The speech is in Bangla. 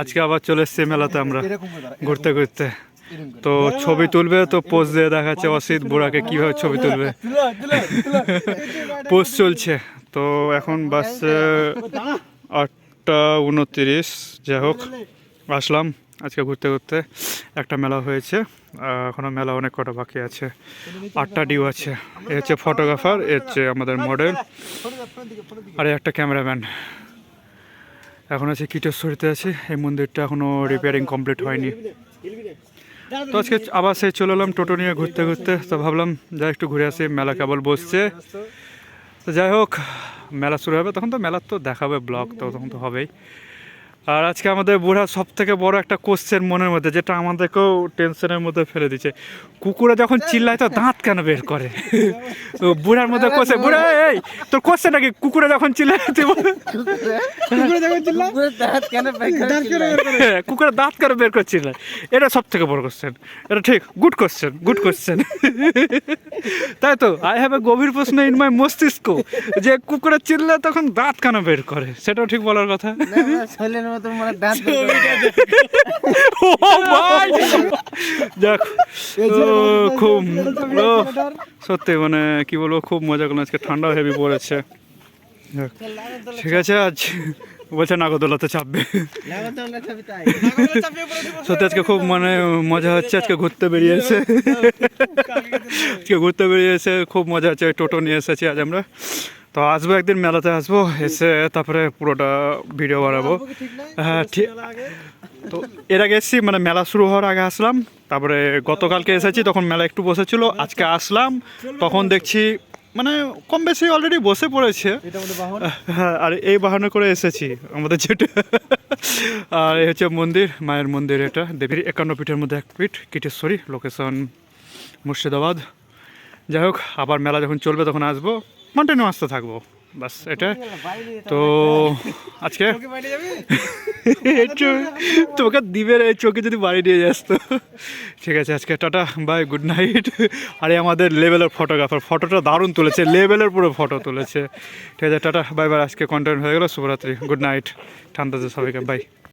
আজকে আবার চলে এসছি মেলাতে আমরা ঘুরতে ঘুরতে। তো ছবি তুলবে তো পোজ দিয়ে দেখাচ্ছে অসিত বুড়াকে কীভাবে ছবি তুলবে। তুলো, তুলো, তুলো। পোজ চলছে। তো এখন বাস আটটা উনত্রিশ যাই হোক আসলাম আজকে ঘুরতে ঘুরতে। একটা মেলা হয়েছে আহ, এখনও মেলা অনেক কটা বাকি আছে। আটটা ডিউ আছে। এ হচ্ছে ফটোগ্রাফার এ হচ্ছে আমাদের মডেল। আর একটা ক্যামেরাম্যান। এখন আছে কিটেশ্বরীতে আছে। এই মন্দিরটা এখনও রিপেয়ারিং কমপ্লিট হয়নি। তো আজকে আবার সে চলে এলাম টোটো নিয়ে ঘুরতে ঘুরতে। তো ভাবলাম, যা একটু ঘুরে আসি, মেলা কেবল বসছে। তো যাই হোক, মেলা শুরু হবে, তখন তো মেলার তো দেখাবে, ব্লগ তো, তখন তো হবেই। আর আজকে আমাদের বুড়া সব থেকে বড় একটা কোশ্চেন মনের মধ্যে যেটা আমাদেরকেও টেনশনের মধ্যে ফেলে দিচ্ছে। কুকুরে যখন চিল্লায় তো দাঁত কেন বের করে? তো বুড়ার মধ্যে কোশ্চেন বুড়া এই তোর কোশ্চেন নাকি? কুকুরে যখন চিল্লায় তুই বল- কুকুরে যখন চিল্লায়, দাঁত কেন বের করে? করছিল এটা সব থেকে বড় কোশ্চেন এটা ঠিক গুড কোশ্চেন গুড কোশ্চেন তাই তো আই হ্যাভ এ গভীর প্রশ্ন ইন মাই মস্তিষ্ক যে কুকুরে চিল্লা তখন দাঁত কেন বের করে? সেটাও ঠিক বলার কথা। মনে দাঁত ও ভাই! যাক ও খুব সত্যি মানে কি বলব খুব মজা করলাম। আজকে ঠান্ডাও হেভি পড়েছে। ঠিক আছে আজ বলছে নাগরদোলাতে চাপবে। সত্যি আজকে খুব মানে মজা হচ্ছে আজকে ঘুরতে বেরিয়েছে। আজকে ঘুরতে বেরিয়েছে খুব মজা হচ্ছে টোটো নিয়ে এসেছি আজ আমরা। তো আসব একদিন মেলাতে আসব এসে তারপরে পুরোটা ভিডিও বানাবো। হ্যাঁ ঠিক। তো এর আগে এসেছি মানে মেলা শুরু হওয়ার আগে আসলাম তারপরে গতকালকে এসেছি তখন মেলা একটু বসেছিল আজকে আসলাম তখন দেখছি মানে কম বেশি অলরেডি বসে পড়েছে। হ্যাঁ আর এই বাহানা করে এসেছি আমাদের যেটা। আর এই হচ্ছে মন্দির মায়ের মন্দির এটা দেবীর একান্ন পিঠের মধ্যে এক পিঠ কিটেশ্বরী লোকেশন মুর্শিদাবাদ। যাই হোক আবার মেলা যখন চলবে তখন আসব। কন্টিনিউ আসতে থাকব। বাস এটা। তো আজকে তোকে দিবে রে, এই চোখে যদি বাড়ি নিয়ে যাস তো। ঠিক আছে আজকে টাটা বাই গুড নাইট। আরে আমাদের লেভেলের ফটোগ্রাফার ফটোটা দারুণ তুলেছে লেভেলের পুরো ফটো তুলেছে। ঠিক আছে টাটা বাই বাই আজকে কন্টেন্ট হয়ে গেল শুভরাত্রি গুড নাইট। ঠান্ডা ঠান্ডাতে সবাইকে বাই।